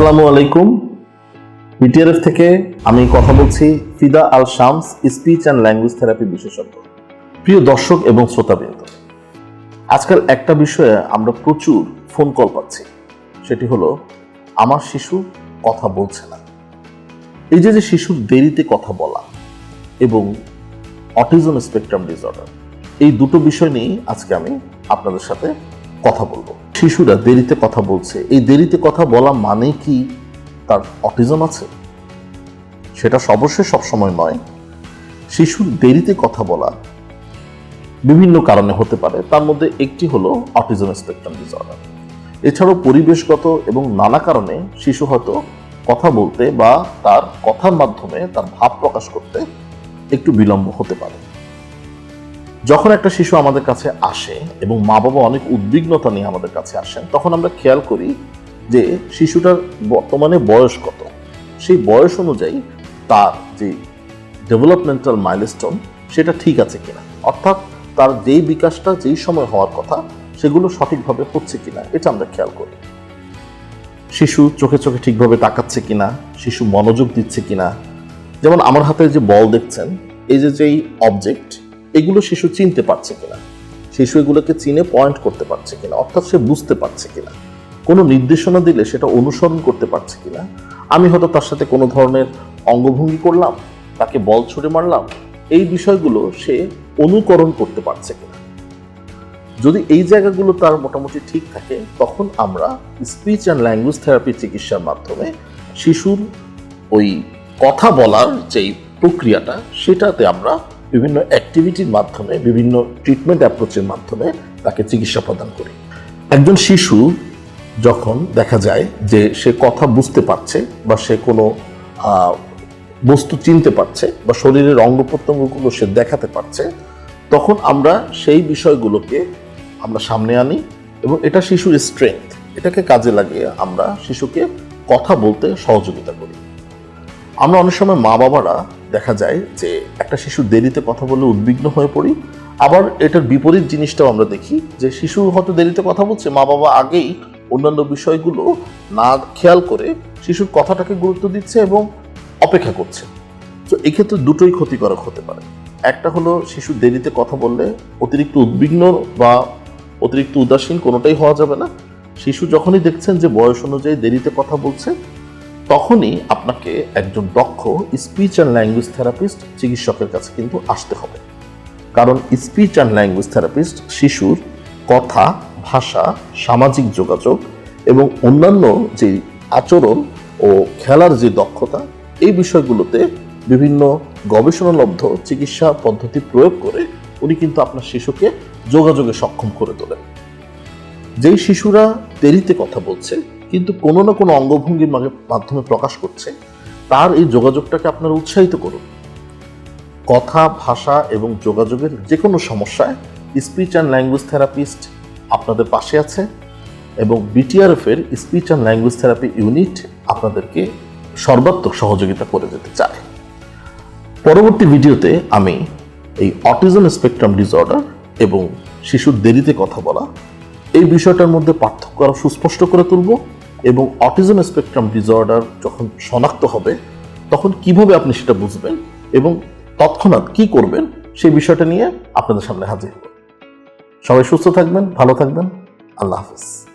আসসালামু আলাইকুম। বিটিআরএফ থেকে আমি কথা বলছি Fida Al Shams speech and language therapy বিশেষজ্ঞ। প্রিয় দর্শক এবং শ্রোতাবৃন্দ আজকাল একটা বিষয়ে আমরা প্রচুর ফোন কল পাচ্ছি। সেটি হলো, আমার শিশু কথা বলছে না। এই যে যে শিশুর দেরিতে কথা বলা এবং অটিজম স্পেকট্রাম ডিসঅর্ডার, এই দুটো বিষয় নিয়েই আজকে আমি আপনাদের সাথে কথা বলব। শিশুরা দেরিতে কথা বলছে। এই দেরিতে কথা বলা মানে কি তার অটিজম আছে? সেটা অবশ্যই সবসময় নয়। শিশুর দেরিতে কথা বলা বিভিন্ন কারণে হতে পারে। তার মধ্যে একটি হলো অটিজম স্পেকট্রাম ডিসঅর্ডার এছাড়াও পরিবেশগত এবং নানা কারণে শিশু হয়তো কথা বলতে বা তার কথার মাধ্যমে তার ভাব প্রকাশ করতে একটু বিলম্ব হতে পারে। যখন একটা শিশু আমাদের কাছে আসে এবং মা বাবা অনেক উদ্বিগ্নতা নিয়ে আমাদের কাছে আসেন, তখন আমরা খেয়াল করি যে শিশুটার বর্তমানে বয়স কত। সেই বয়স অনুযায়ী তার যে ডেভেলপমেন্টাল মাইলস্টোন সেটা ঠিক আছে কিনা। অর্থাৎ তার যেই বিকাশটা যেই সময় হওয়ার কথা, সেগুলো সঠিকভাবে হচ্ছে কিনা, এটা আমরা খেয়াল করি। শিশু চোখে চোখে ঠিকভাবে তাকাচ্ছে কিনা, শিশু মনোযোগ দিচ্ছে কিনা। যেমন আমার হাতে যে বল দেখছেন, এই যে যেই অবজেক্ট এগুলো শিশু চিনতে পারছে কিনা? শিশু এগুলোকে চিনে পয়েন্ট করতে পারছে কিনা? অর্থাৎ সে বুঝতে পারছে কিনা? কোনো নির্দেশনা দিলে সেটা অনুসরণ করতে পারছে কিনা? আমি হয়তো তার সাথে কোনো ধরনের অঙ্গভঙ্গি করলাম, তাকে বল ছুড়ে মারলাম, এই বিষয়গুলো সে অনুকরণ করতে পারছে কিনা? যদি এই জায়গাগুলো তার মোটামুটি ঠিক থাকে, তখন আমরা স্পিচ অ্যান্ড ল্যাঙ্গুয়েজ থেরাপি চিকিৎসার মাধ্যমে শিশুর ওই কথা বলার যেই প্রক্রিয়াটা, সেটাতে আমরা বিভিন্ন অ্যাক্টিভিটির মাধ্যমে, বিভিন্ন ট্রিটমেন্ট অ্যাপ্রোচের মাধ্যমে তাকে চিকিৎসা প্রদান করি। একজন শিশু যখন দেখা যায় যে সে কথা বুঝতে পারছে বা সে কোনো বস্তু চিনতে পারছে বা শরীরের অঙ্গ প্রত্যঙ্গগুলো সে দেখাতে পারছে, তখন আমরা সেই বিষয়গুলোকে আমরা সামনে আনি এবং এটা শিশুর স্ট্রেংথ এটাকে কাজে লাগিয়ে আমরা শিশুকে কথা বলতে সহযোগিতা করি। আমরা অনেক সময় মা বাবারা দেখা যায় যে একটা শিশু দেরিতে কথা বলে উদ্বিগ্ন হয়ে পড়ি। আবার এটার বিপরীত জিনিসটাও আমরা দেখি যে শিশু হয়তো দেরিতে কথা বলছে, মা বাবা আগেই অন্যান্য বিষয়গুলো না খেয়াল করে শিশুর কথাটাকে গুরুত্ব দিচ্ছে এবং অপেক্ষা করছে। তো এক্ষেত্রে দুটোই ক্ষতিকারক হতে পারে। একটা হলো শিশু দেরিতে কথা বললে অতিরিক্ত উদ্বিগ্ন বা অতিরিক্ত উদাসীন কোনোটাই হওয়া যাবে না। শিশু যখনই দেখছেন যে বয়স অনুযায়ী দেরিতে কথা বলছে তখনই আপনাকে একজন দক্ষ স্পিচ অ্যান্ড ল্যাঙ্গুয়েজ থেরাপিস্ট চিকিৎসকের কাছে কিন্তু আসতে হবে। কারণ স্পিচ অ্যান্ড ল্যাঙ্গুয়েজ থেরাপিস্ট শিশুর কথা, ভাষা, সামাজিক যোগাযোগ এবং অন্যান্য যে আচরণ ও খেলার যে দক্ষতা, এই বিষয়গুলোতে বিভিন্ন গবেষণালব্ধ চিকিৎসা পদ্ধতি প্রয়োগ করে উনি কিন্তু আপনার শিশুকে যোগাযোগে সক্ষম করে তোলেন। যেই শিশুরা দেরিতে কথা বলছে, কিন্তু কোনো না কোনো অঙ্গভঙ্গির মাধ্যমে প্রকাশ করছে, তার এই যোগাযোগটাকে আপনারা উৎসাহিত করুন। কথা, ভাষা এবং যোগাযোগের যে কোনো সমস্যায় স্পিচ অ্যান্ড ল্যাঙ্গুয়েজ থেরাপিস্ট আপনাদের পাশে আছে এবং বিটিআরএফ এর speech and language therapy unit আপনাদেরকে সর্বাত্মক সহযোগিতা করে যেতে চায়। পরবর্তী ভিডিওতে আমি এই অটিজম স্পেকট্রাম ডিসঅর্ডার এবং শিশুর দেরিতে কথা বলা এই বিষয়টার মধ্যে পার্থক্য আরও সুস্পষ্ট করে তুলব এবং অটিজম স্পেকট্রাম ডিসঅর্ডার যখন শনাক্ত হবে, তখন কীভাবে আপনি সেটা বুঝবেন এবং তৎক্ষণাৎ কি করবেন সেই বিষয়টা নিয়ে আপনাদের সামনে হাজির হব। সবাই সুস্থ থাকবেন, ভালো থাকবেন, আল্লাহ হাফিজ।